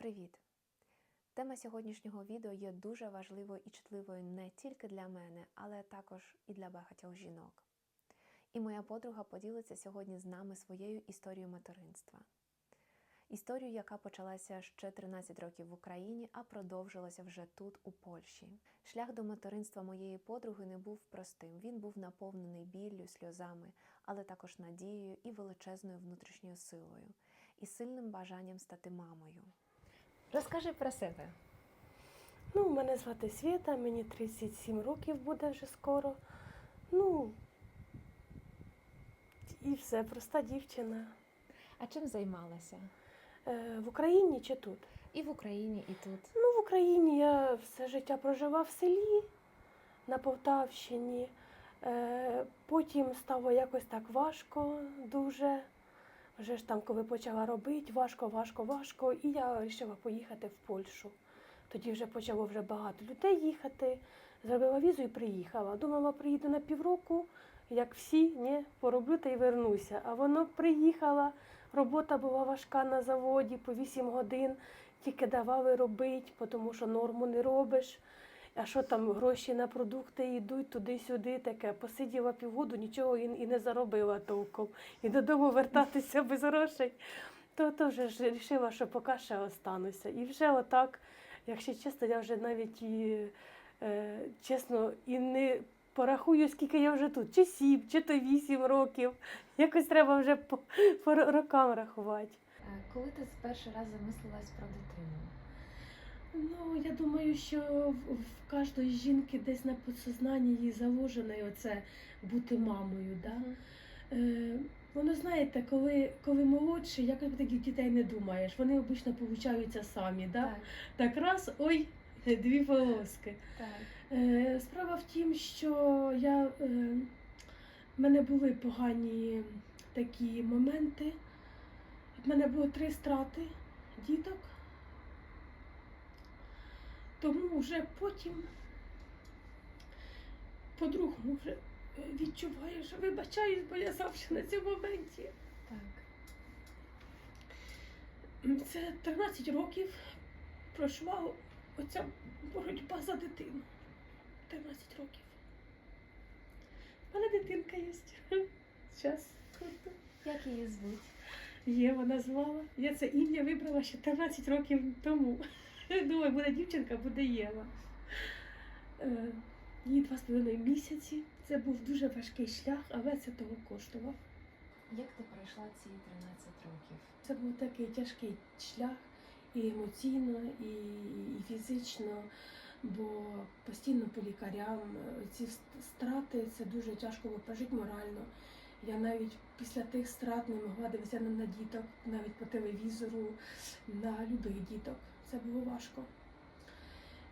Привіт! Тема сьогоднішнього відео є дуже важливою і чутливою не тільки для мене, але також і для багатьох жінок. І моя подруга поділиться сьогодні з нами своєю історією материнства. Історію, яка почалася ще 13 років в Україні, а продовжилася вже тут, у Польщі. Шлях до материнства моєї подруги не був простим. Він був наповнений біллю, сльозами, але також надією і величезною внутрішньою силою, і сильним бажанням стати мамою. Розкажи про себе. Ну, мене звати Свята, мені 37 років буде вже скоро. Ну, і все, проста дівчина. А чим займалася? Е, в Україні чи тут? І в Україні, і тут. Ну, в Україні я все життя прожила в селі на Полтавщині. Е, потім стало якось так важко дуже. Вже ж там, коли почала робити, важко, важко, важко. І я вирішила поїхати в Польщу. Тоді вже почало вже багато людей їхати. Зробила візу і приїхала. Думала, приїду на півроку, як всі, ні, пороблю та й вернуся. А воно приїхала. Робота була важка на заводі по 8 годин, тільки давали робити, тому що норму не робиш. А що там гроші на продукти йдуть туди-сюди, таке. Посиділа півгоду, нічого і, і не заробила толком. І додому вертатися без грошей. То, то вже ж вирішила, що поки ще остануся. І вже отак, якщо чесно, я вже навіть і е, чесно і не порахую, скільки я вже тут, чи сім, чи то вісім років. Якось треба вже по, по рокам рахувати. Коли ти перший раз замислилась про дитину? Ну, я думаю, що в, в кожної жінки десь на підсознанні їй заложено оце бути мамою. Да? Е, воно знаєте, коли, коли молодший, якось про таких дітей не думаєш. Вони обично получаються самі. Да? Так, Так раз, ой, дві полоски. так. Е, Справа в тім, що я, е, в мене були погані такі моменти. В мене було три страти діток. Тому вже потім, по-другому, вже е, відчуваю, що вибачаюсь, бо я завжди на цьому моменті. так. Це 13 років пройшла оця боротьба за дитину. 13 років. У мене дитинка є. Зараз. Як її звуть? Єва назвала. Я це ім'я вибрала ще 13 років тому. Думаю, буде дівчинка, буде Єва. Е, Їй два з половиною місяці. Це був дуже важкий шлях, але це того коштував. Як ти пройшла ці 13 років? Це був такий тяжкий шлях і емоційно, і, і фізично, бо постійно по лікарям ці страти це дуже тяжко було прожити морально. Я навіть після тих страт не могла дивитися на діток, навіть по телевізору, на любих діток. Це було важко.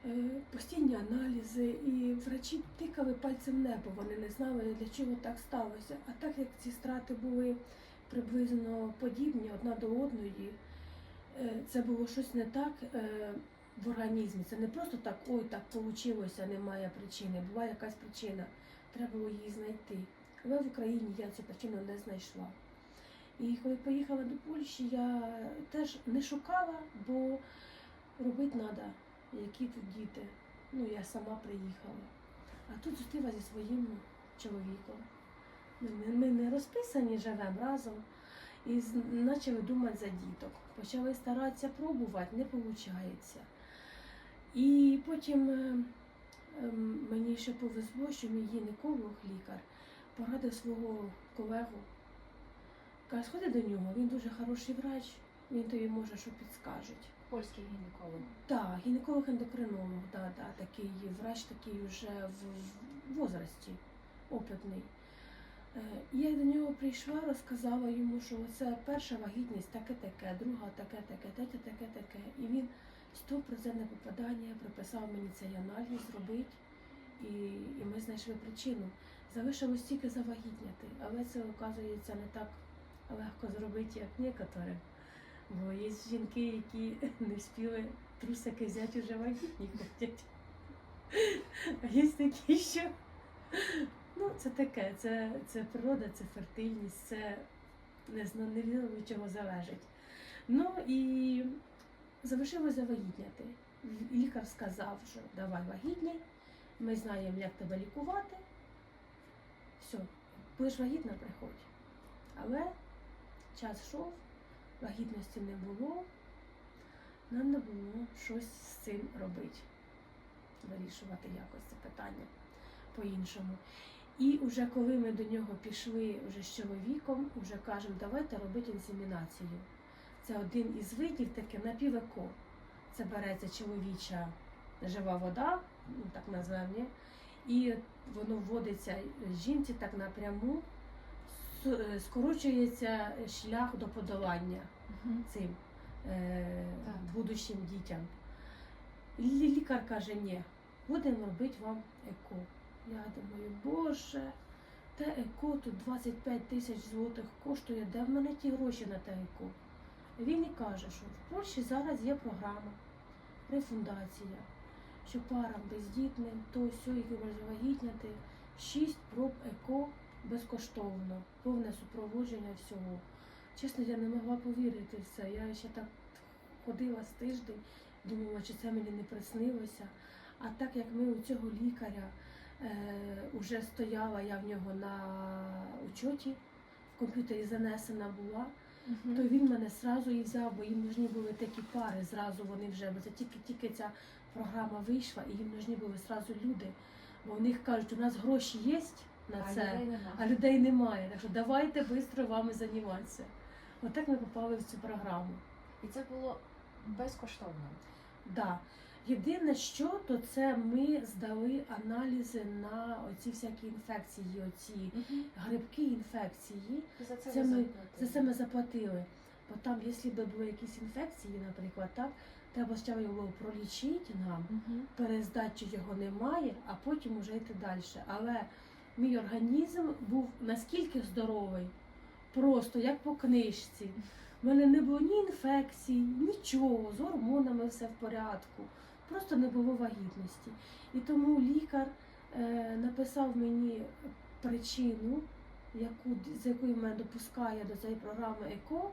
Е, Постійні аналізи, і врачі тикали пальцем в небо. Вони не знали, для чого так сталося. А так як ці страти були приблизно подібні одна до одної, е, це було щось не так е, в організмі. Це не просто так, ой, так вийшло, немає причини. Була якась причина. Треба було її знайти. Але в Україні я цю причину не знайшла. І коли поїхала до Польщі, я теж не шукала, бо робити треба, які тут діти. Ну, я сама приїхала. А тут зустріла зі своїм чоловіком. Ми, ми- не розписані, живемо разом. І почали думати за діток. Почали старатися пробувати, не виходить. І потім е, ем, мені ще повезло, що мій гінеколог, лікар, порадив свого колегу. Каже, сходи до нього, він дуже хороший врач, він тобі може що підскажуть. Польський гінеколог. Так, гінеколог-ендокринолог, да, да, такий врач такий вже в, возрасті, опитний. Е, Я до нього прийшла, розказала йому, що це перша вагітність таке-таке, друга таке-таке, третя таке-таке. І він 100% попадання прописав мені цей аналіз зробити, і, і ми знайшли причину. Залишилось тільки завагітняти, але це, оказується, не так легко зробити, як некоторі. Бо є жінки, які не встигли трусики взяти вже вагітні ходять. А є такі, що ну, це таке, це, це природа, це фертильність, це не знаю, не від чого залежить. Ну і залишилось завагітняти. Лікар сказав, що давай вагітняй, ми знаємо, як тебе лікувати. Все, будеш вагітна, приходь. Але час йшов, вагітності не було. Нам не було щось з цим робити, вирішувати якось це питання по-іншому. І вже коли ми до нього пішли вже з чоловіком, вже кажемо, давайте робити інсемінацію. Це один із видів таке напівеко. Це береться чоловіча жива вода, ну так ні? і воно вводиться жінці так напряму, скорочується шлях до подолання цим е, Так. будущим дітям. Лікар каже, ні, будемо робити вам еко. Я думаю, боже, те еко тут 25 тисяч злотих коштує, де в мене ті гроші на те еко? Він і каже, що в Польщі зараз є програма, рефундація, що парам бездітним, то які вагітняти, 6 проб еко безкоштовно, повне супроводження всього. Чесно, я не могла повірити в це. Я ще так ходила з тиждень, думала, чи це мені не приснилося. А так як ми у цього лікаря е, уже стояла, я в нього на учоті, в комп'ютері занесена була, то він мене зразу і взяв, бо їм нужні були такі пари, зразу вони вже, бо це тільки, тільки ця програма вийшла, і їм нужні були зразу люди. Бо у них кажуть, у нас гроші є на А це, людей а людей немає. Так що давайте швидко вами займатися. Отак ми попали в цю програму. І це було безкоштовно. Да. Єдине, що то це ми здали аналізи на оці всякі інфекції, оці грибки інфекції. І за це, Це ми- заплатили. За це ми заплатили. Бо там, якщо б були якісь інфекції, наприклад, так, треба ще його пролічити нам, Мгм. перездати, чи його немає, а потім уже йти далі. Але мій організм був наскільки здоровий, просто як по книжці. У мене не було ні інфекцій, нічого, з гормонами все в порядку. Просто не було вагітності. І тому лікар е, написав мені причину, яку, з якої мене допускає до цієї програми ЕКО,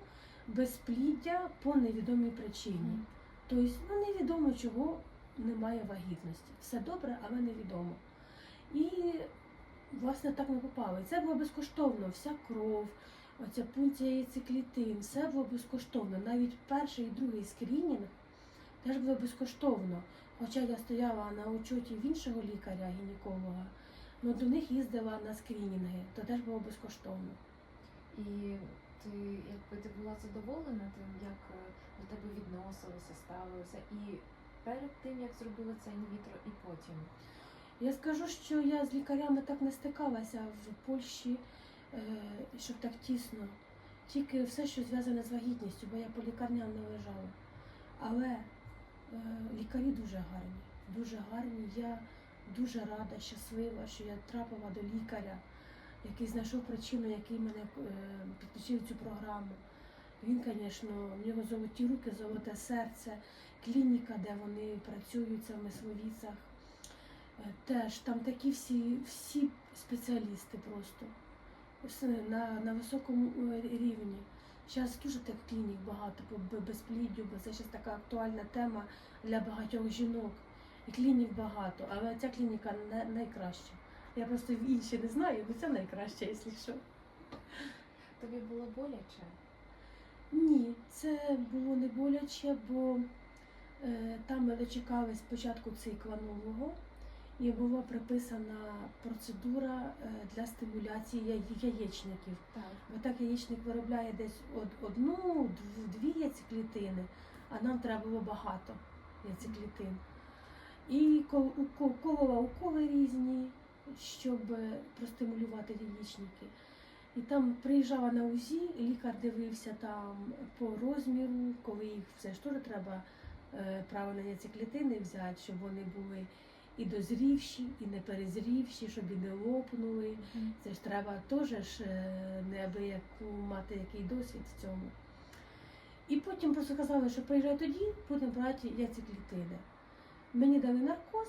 безпліддя по невідомій причині. Тобто, ну невідомо чого немає вагітності. Все добре, але невідомо. І власне так ми попали. Це було безкоштовно, вся кров, оця пункція яйцеклітин, все було безкоштовно. Навіть перший і другий скрінінг теж було безкоштовно. Хоча я стояла на учоті в іншого лікаря, гінеколога, але до них їздила на скрінінги, то теж було безкоштовно. І ти якби ти була задоволена тим, як е, до тебе відносилися, ставилися, і перед тим як зробили це інвітро, і потім. Я скажу, що я з лікарями так не стикалася в Польщі, е, щоб так тісно. Тільки все, що зв'язане з вагітністю, бо я по лікарням не лежала. Але е, лікарі дуже гарні, дуже гарні. Я дуже рада, щаслива, що я трапила до лікаря, який знайшов причину, який мене е, підключив цю програму. Він, звісно, в нього золоті руки, золоте серце, клініка, де вони працюють, це в Мисловіцах. Е, Теж там такі всі, всі спеціалісти просто на, на високому е, рівні. Зараз дуже так клінік багато по безпліддю, бо це зараз така актуальна тема для багатьох жінок. І клінік багато, але ця клініка не, найкраща. Я просто в інші не знаю, але це найкраще, якщо що. Тобі було боляче? Ні, це було не боляче, бо е, там ми дочекали спочатку цикла нового, і була приписана процедура е, для стимуляції яєчників. Так. Бо так яєчник виробляє десь одну, дві яйцеклітини, а нам треба було багато яйцеклітин. І кол- уколи різні, щоб е, простимулювати яєчники. І там приїжджала на УЗІ, лікар дивився там по розміру, коли їх все ж теж треба е, правильно яйцеклітини взяти, щоб вони були і дозрівші, і не перезрівші, щоб і не лопнули. Це ж треба теж е, неабияку мати який досвід в цьому. І потім просто казали, що приїжджай тоді, будемо брати яйцеклітини. Мені дали наркоз,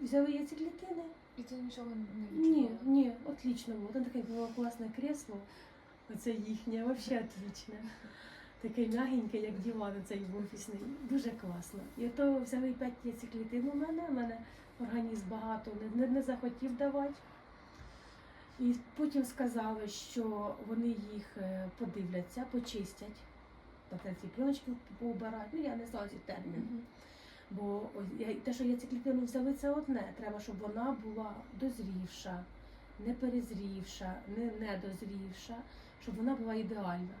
взяли яйцеклітини. І ти нічого не Ні, відчувала? ні, отлично було. Там таке було класне кресло, оце їхнє, взагалі отлично. Такий м'ягенький, як диван цей офісний. Дуже класно. І то взяли 5 яйцеклітин у мене, у мене організм багато не, не, не захотів давати. І потім сказали, що вони їх е, подивляться, почистять, тобто ці пленочки поубирають. Ну я не знаю ці терміни. Бо я- те, що яйцеклітину взяли, це одне. Треба, щоб вона була дозрівша, не перезрівша, не недозрівша, щоб вона була ідеальна.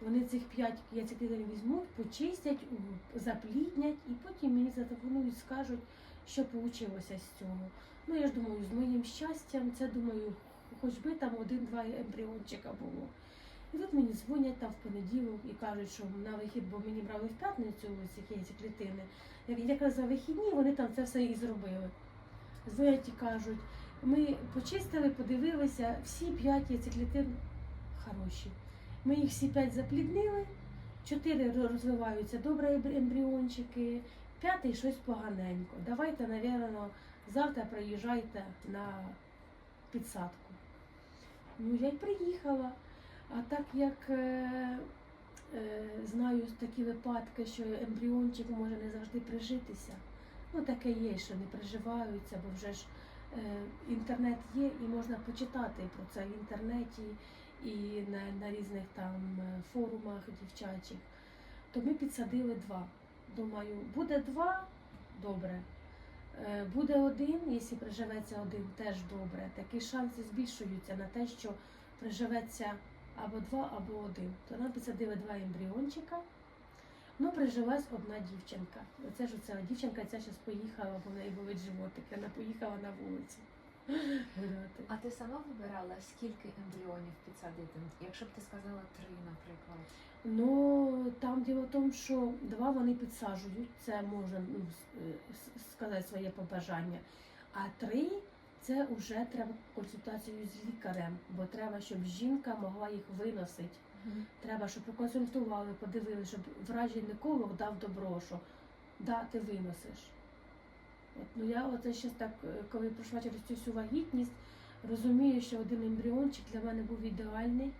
Вони цих п'ять яйцеклітин візьмуть, почистять, запліднять і потім мені зателефонують, скажуть, що вийшло з цього. Ну я ж думаю, з моїм щастям, це думаю, хоч би там один-два ембріончика було. І тут мені дзвонять там в понеділок і кажуть, що на вихід, бо мені брали в п'ятницю ось ці яйцеклітини. Як якраз за вихідні вони там це все і зробили. Дзвонять і кажуть, ми почистили, подивилися, всі п'ять яйцеклітин хороші. Ми їх всі п'ять запліднили, чотири розвиваються добре ембріончики, п'ятий щось поганенько. Давайте, напевно, завтра приїжджайте на підсадку. Ну, я й приїхала. А так як е, е, знаю такі випадки, що ембріончик може не завжди прижитися. Ну, таке є, що не приживаються, бо вже ж е, інтернет є і можна почитати про це в інтернеті і на, на різних там е, форумах дівчачих. То ми підсадили два. Думаю, буде два добре. Е, Буде один, якщо приживеться один, теж добре. Такі шанси збільшуються на те, що приживеться або два, або один. То нам підсадили два ембріончика. Ну, прижилась одна дівчинка. Оце ж оця дівчинка ця зараз поїхала, бо в неї болить животик. Вона поїхала на вулицю. А ти сама вибирала, скільки ембріонів підсадити? Якщо б ти сказала три, наприклад. Ну там діло в тому, що два вони підсаджують, це можна ну, е, сказати своє побажання. А три це вже треба консультацію з лікарем, бо треба, щоб жінка могла їх виносити. Треба, щоб проконсультували, подивилися, щоб врач-гінеколог дав добро, що да, ти виносиш. Ну я оце ще так, е, коли пройшла через цю всю вагітність, розумію, що один ембріончик для мене був ідеальний,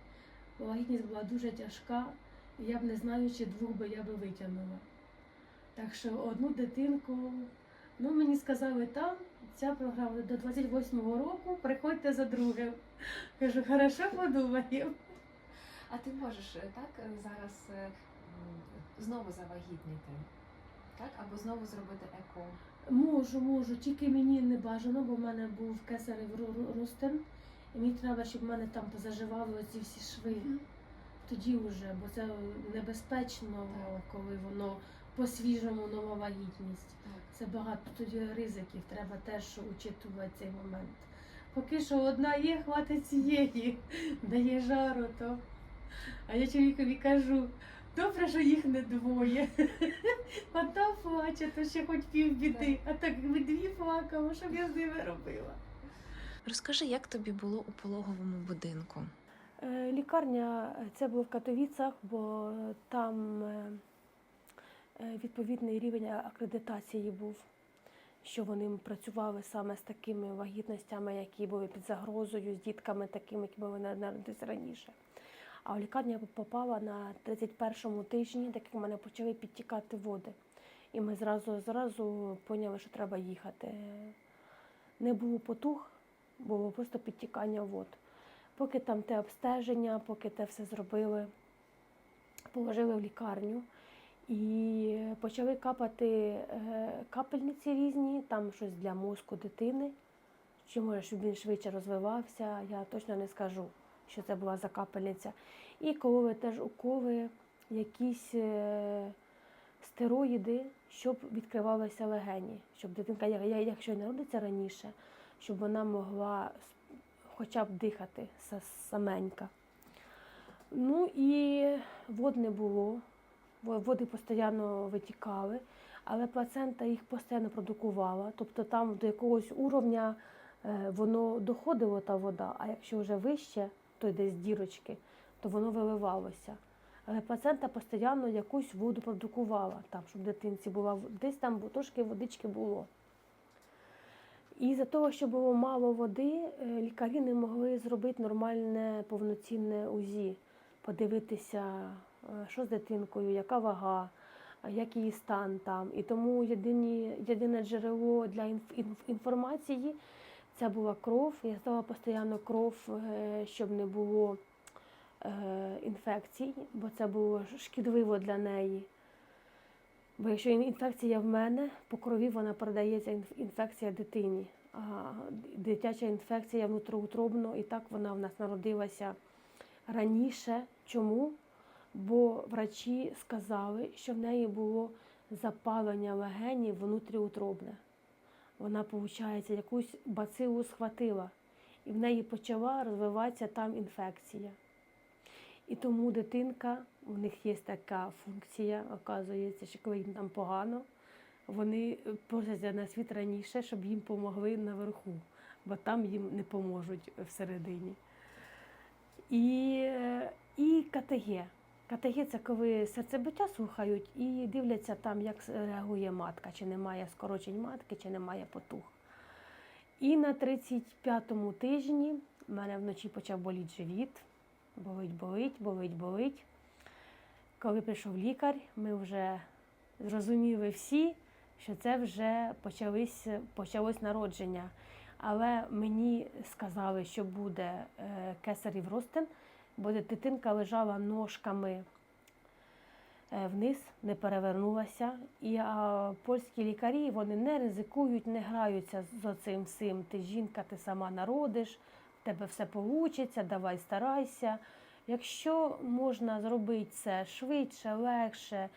вагітність була дуже тяжка, і я б не знаю, чи двох би я би витягнула. Так що одну дитинку, ну мені сказали там, ця програма до 28-го року, приходьте за другим. Кажу, хорошо подумаємо. А ти можеш е, так е, зараз знову завагітніти? Так? Або знову зробити еко? Можу, можу, тільки мені не бажано, бо в мене був ру- ростин, і мені треба, щоб в мене там позаживали оці всі шви. Тоді вже, бо це небезпечно, коли воно по-свіжому нова вагітність. Це багато тоді ризиків, треба теж учитувати цей момент. Поки що одна є, хватить цієї, дає жару, то. А я чоловікові кажу, добре, що їх не двоє. Одна плаче, то ще хоч півбіди, а так якби дві плакали, що б я з ними робила. Розкажи, як тобі було у пологовому будинку? Е, Лікарня це було в Катовіцах, бо там е, е, відповідний рівень акредитації був, що вони працювали саме з такими вагітностями, які були під загрозою, з дітками такими, які були народитися раніше. А в лікарню я попала на 31-му тижні, так як в мене почали підтікати води. І ми зразу зразу поняли, що треба їхати. Не було потух, було просто підтікання вод. Поки там те обстеження, поки те все зробили, положили в лікарню і почали капати е, капельниці різні, там щось для мозку дитини. Чи може, щоб він швидше розвивався, я точно не скажу, що це була за капельниця. І кололи теж уколи, якісь е, стероїди, щоб відкривалися легені, щоб дитинка, якщо народиться раніше, щоб вона могла хоча б дихати саменька. Ну і вод не було, води постійно витікали, але плацента їх постійно продукувала. Тобто там до якогось уровня е, воно доходило та вода, а якщо вже вище, то десь дірочки, то воно виливалося. Але плацента постійно якусь воду продукувала, там, щоб дитинці була десь там трошки водички було. І за того, що було мало води, е, лікарі не могли зробити нормальне повноцінне УЗІ, подивитися е, що з дитинкою, яка вага, як її стан там. І тому єдині, єдине джерело для інф- інф- інформації це була кров. Я здала постійно кров, е, щоб не було е, інфекцій, бо це було шкідливо для неї. Бо якщо інфекція в мене, по крові вона передається інфекція дитині. А дитяча інфекція внутриутробно, і так вона в нас народилася раніше. Чому? Бо врачі сказали, що в неї було запалення легенів внутріутробне. Вона, виходить, якусь бацилу схватила, і в неї почала розвиватися там інфекція. І тому дитинка, у них є така функція, оказується, що коли їм там погано, вони просяться на світ раніше, щоб їм допомогли наверху, бо там їм не поможуть всередині. І, е, і КТГ. КТГ це коли серцебиття слухають і дивляться там, як реагує матка, чи немає скорочень матки, чи немає потух. І на 35-му тижні в мене вночі почав боліти живіт. Болить, болить, болить, болить. Коли прийшов лікар, ми вже зрозуміли всі, що це вже почались, почалось народження. Але мені сказали, що буде е, кесарів розтин, бо дитинка лежала ножками е, вниз, не перевернулася. І а, польські лікарі вони не ризикують, не граються з цим всім. Ти жінка, ти сама народиш, в тебе все вийде, давай старайся. Якщо можна зробити це швидше, легше,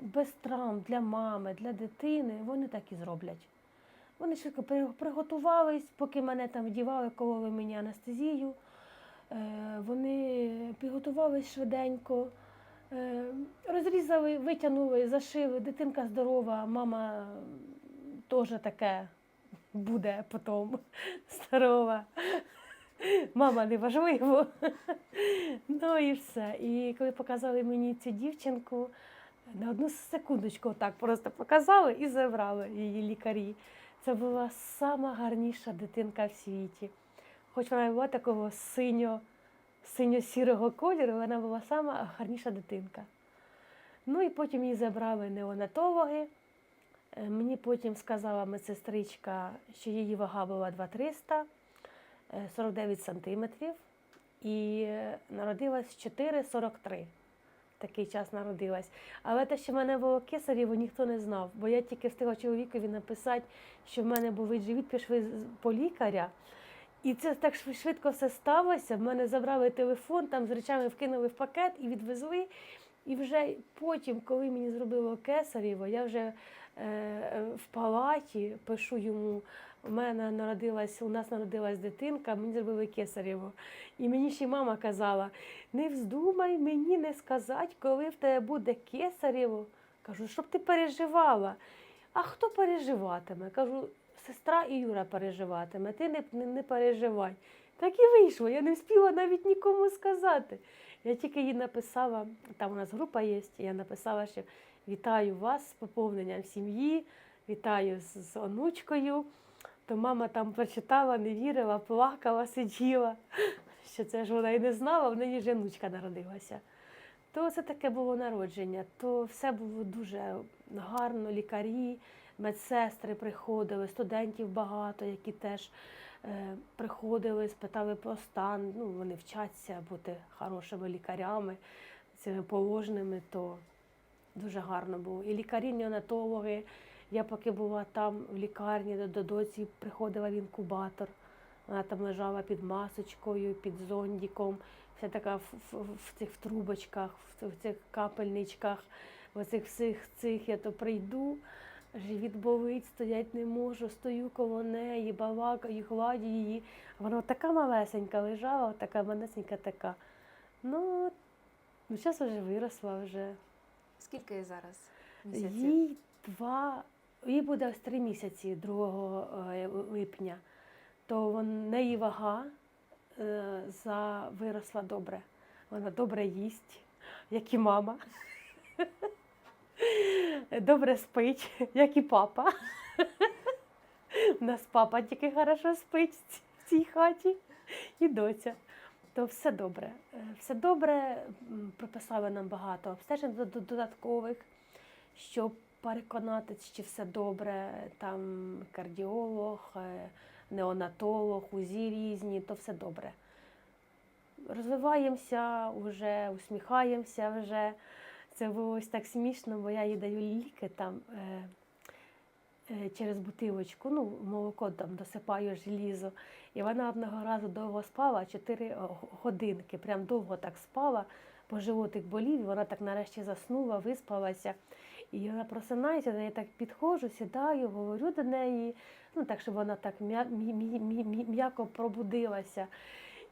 без травм для мами, для дитини, вони так і зроблять. Вони швидко при- приготувались, поки мене там вдівали, кололи мені анестезію. Е, Вони підготувались швиденько, е, розрізали, витягнули, зашили. Дитинка здорова, мама теж таке буде потім здорова. Мама не важливо. Ну і все. І коли показали мені цю дівчинку, на одну секундочку так просто показали і забрали її лікарі. Це була сама гарніша дитинка в світі. Хоч вона була такого синьо, синьо-сірого кольору, вона була сама гарніша дитинка. Ну і потім її забрали неонатологи. Е, Мені потім сказала медсестричка, що її вага була 2300, е, 49 сантиметрів, і е, народилась 4,43. Такий час народилась. Але те, що в мене було кесарєво, ніхто не знав, бо я тільки встигла чоловікові написати, що в мене болить живіт, пішли по лікаря. І це так швидко все сталося. В мене забрали телефон, там з речами вкинули в пакет і відвезли. І вже потім, коли мені зробило кесарєво, я вже е, в палаті пишу йому. У мене народилась, у нас народилась дитинка, мені зробили кесарєво. І мені ще мама казала: не вздумай мені не сказати, коли в тебе буде кесарєво. Кажу, щоб ти переживала. А хто переживатиме? Кажу, сестра Юра переживатиме, ти не, не, переживай. Так і вийшло, я не встигла навіть нікому сказати. Я тільки їй написала, там у нас група є, я написала, що вітаю вас з поповненням сім'ї, вітаю з, з онучкою. То мама там прочитала, не вірила, плакала, сиділа, що це ж вона і не знала, в неї ж онучка народилася. То це таке було народження, то все було дуже гарно, лікарі, медсестри приходили, студентів багато, які теж е, приходили, спитали про стан. Ну, вони вчаться бути хорошими лікарями, цими положеними, то дуже гарно було. І лікарі, неонатологи. Я поки була там в лікарні, до, до доці приходила в інкубатор. Вона там лежала під масочкою, під зондіком, вся така в, в, в цих в трубочках, в, цих- в цих капельничках, в оцих всіх цих я то прийду, живіт болить, стоять не можу, стою коло неї, балакаю, гладю її. Вона така малесенька лежала, така малесенька така. Ну, ну зараз вже виросла вже. Скільки їй зараз місяців? Їй два, їй буде ось три місяці 2 е, липня. То в неї вага е, за виросла добре. Вона добре їсть, як і мама. Добре спить, як і папа. У нас папа тільки хорошо спить в цій хаті і доця. то все добре. Е, Все добре, прописали нам багато обстежень дод- додаткових, щоб переконатися, чи все добре. Там кардіолог, е, неонатолог, УЗІ різні, то все добре. Розвиваємося, вже усміхаємося вже. Це було ось так смішно, бо я їй даю ліки там е, е, через бутилочку, ну, молоко там досипаю желізо. І вона одного разу довго спала, 4 годинки, прям довго так спала, бо животик болів, і вона так нарешті заснула, виспалася. І вона просинається, я так підходжу, сідаю, говорю до неї, ну так, щоб вона так м'я- м'я- м'я- м'я- м'я- м'яко пробудилася.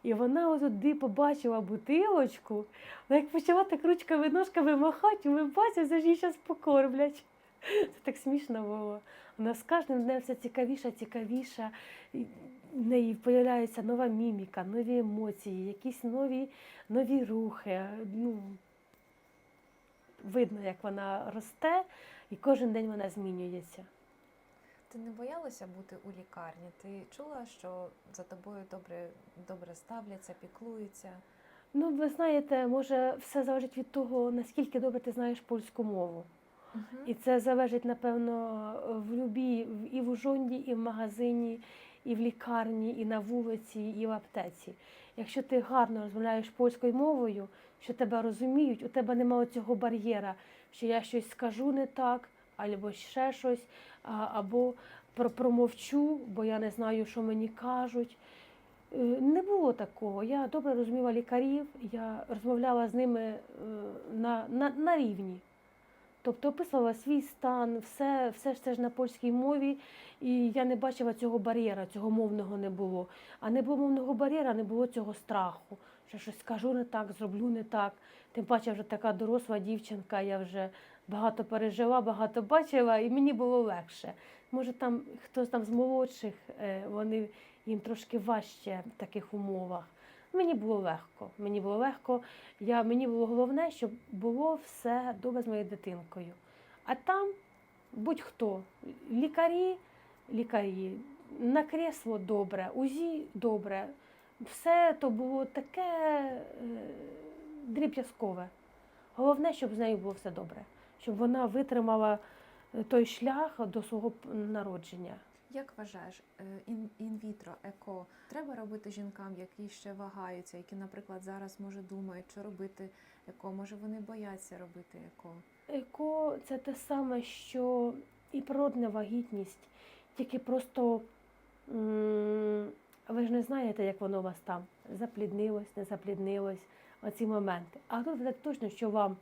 І вона туди побачила бутилочку, вона як почала так ручками ножками махати, ми бачимо, що ж її зараз покормлять. Це так смішно було. Вона з кожним днем все цікавіша, цікавіша. В неї з'являється нова міміка, нові емоції, якісь нові, нові рухи. Ну, видно, як вона росте, і кожен день вона змінюється. Ти не боялася бути у лікарні? Ти чула, що за тобою добре, добре ставляться, піклуються? Ну, ви знаєте, може, все залежить від того, наскільки добре ти знаєш польську мову. І це залежить, напевно, в любій, і в жонді, і в магазині, і в лікарні, і на вулиці, і в аптеці. Якщо ти гарно розмовляєш польською мовою, що тебе розуміють, у тебе немає цього бар'єра, що я щось скажу не так, або ще щось, або промовчу, бо я не знаю, що мені кажуть. Е, Не було такого. Я добре розуміла лікарів, я розмовляла з ними е, на, на, на рівні. Тобто описувала свій стан, все, все ж це ж на польській мові, і я не бачила цього бар'єра, цього мовного не було. А не було мовного бар'єра, не було цього страху, що щось скажу не так, зроблю не так. Тим паче вже така доросла дівчинка, я вже багато пережила, багато бачила, і мені було легше. Може, там хтось там з молодших, е, вони їм трошки важче в таких умовах. Мені було легко. Мені було легко. Я, мені було головне, щоб було все добре з моєю дитинкою. А там будь-хто. Лікарі, лікарі, на кресло добре, УЗІ добре. Все то було таке е, дріб'язкове. Головне, щоб з нею було все добре, щоб вона витримала е, той шлях до свого народження. Як вважаєш, е, інвітро, еко треба робити жінкам, які ще вагаються, які, наприклад, зараз може думають, що робити еко, може вони бояться робити еко? Еко це те саме, що і природна вагітність, тільки просто ви ж не знаєте, як воно у вас там запліднилось, не запліднилось, оці моменти. А тут так точно, що вам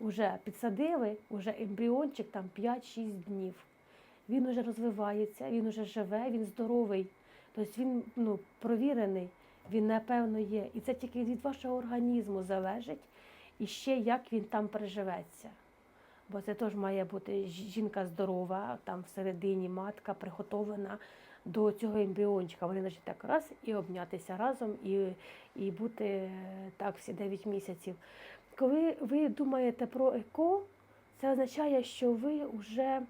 вже підсадили, вже ембріончик там 5-6 днів. Він уже розвивається, він уже живе, він здоровий. Тобто він ну, провірений, він напевно є. І це тільки від вашого організму залежить і ще як він там переживеться. Бо це теж має бути жінка здорова, там всередині матка приготовлена до цього ембріончика. Вони значить так раз і обнятися разом, і, і бути е, так всі 9 місяців. Коли ви думаєте про еко, це означає, що ви вже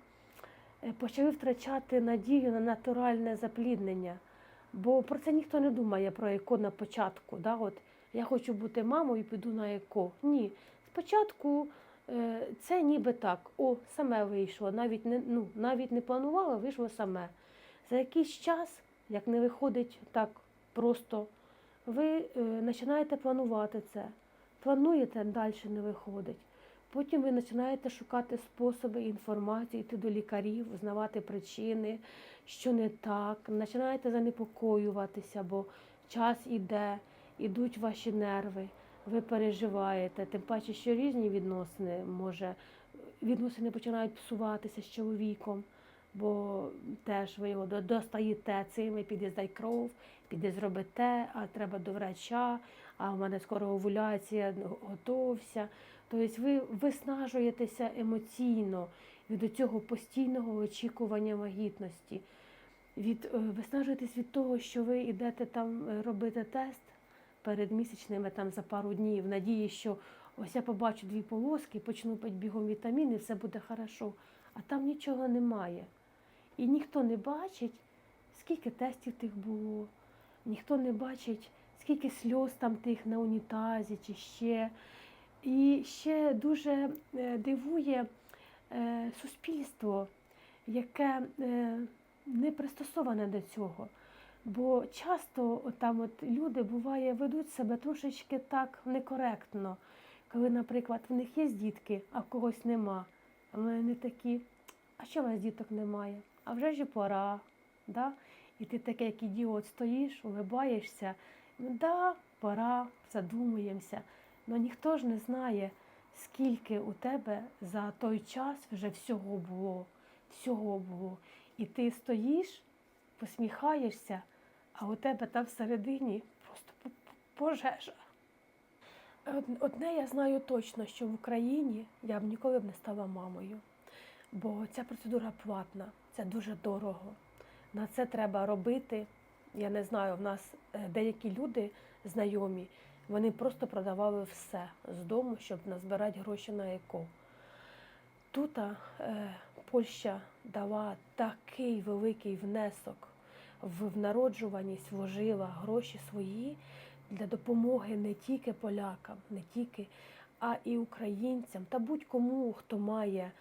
е, почали втрачати надію на натуральне запліднення. Бо про це ніхто не думає про еко на початку. Да? От, я хочу бути мамою і піду на еко. Ні. Спочатку е, це ніби так, о, саме вийшло, навіть не, ну, навіть не планувала, вийшло саме. За якийсь час, як не виходить так просто, ви е, починаєте планувати це. Плануєте, далі не виходить. Потім ви починаєте шукати способи інформації, йти до лікарів, узнавати причини, що не так. Починаєте занепокоюватися, бо час іде, ідуть ваші нерви, ви переживаєте. Тим паче, що різні відносини може відносини починають псуватися з чоловіком, бо теж ви його достаєте цим, піде здай кров, піде зроби те, а треба до врача, а в мене скоро овуляція, ну, готовся. Тобто ви виснажуєтеся емоційно від цього постійного очікування вагітності. Від, е, виснажуєтесь від того, що ви йдете там е, робити тест перед місячними там за пару днів, в надії, що ось я побачу дві полоски, почну пити бігом вітаміни, все буде хорошо. А там нічого немає. І ніхто не бачить, скільки тестів тих було, ніхто не бачить, скільки сльоз там тих на унітазі чи ще. І ще дуже е, дивує е, суспільство, яке е, не пристосоване до цього. Бо часто там от люди буває ведуть себе трошечки так некоректно, коли, наприклад, в них є дітки, а в когось нема. А вони такі, а що у вас діток немає? А вже ж і пора. Да? І ти таке, як ідіот, стоїш, улибаєшся. Да, пора, задумуємося. Але ніхто ж не знає, скільки у тебе за той час вже всього було, всього було. І ти стоїш, посміхаєшся, а у тебе там всередині просто пожежа. Одне я знаю точно, що в Україні я б ніколи б не стала мамою, бо ця процедура платна, це дуже дорого. На це треба робити. Я не знаю, в нас е, деякі люди знайомі, вони просто продавали все з дому, щоб назбирати гроші на ЕКО. Тут е, Польща дала такий великий внесок в, народжуваність, вложила гроші свої для допомоги не тільки полякам, не тільки, а і українцям та будь-кому, хто має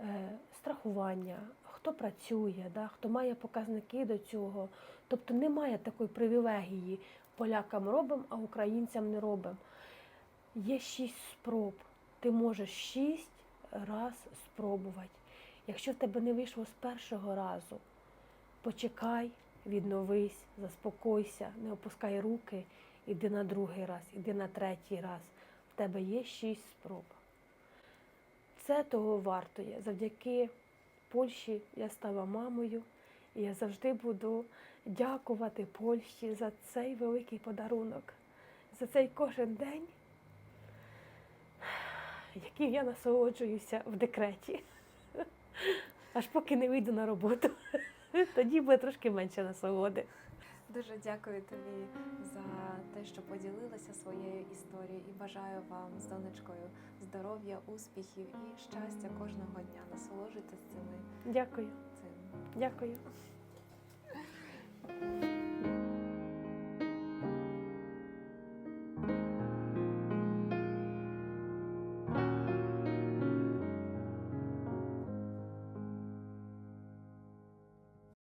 е, страхування, хто працює, да, хто має показники до цього. Тобто немає такої привілегії полякам робимо, а українцям не робимо. Є шість спроб. Ти можеш шість раз спробувати. Якщо в тебе не вийшло з першого разу, почекай, відновись, заспокойся, не опускай руки, іди на другий раз, іди на третій раз. В тебе є шість спроб. Це того вартує. Завдяки Польщі я стала мамою, і я завжди буду дякувати Польщі за цей великий подарунок, за цей кожен день, яким я насолоджуюся в декреті. Аж поки не вийду на роботу. Тоді буде трошки менше насолоди. Дуже дякую тобі за те, що поділилася своєю історією, і бажаю вам з донечкою здоров'я, успіхів і щастя кожного дня. Насолоджуйтесь цими Дякую, цим. дякую.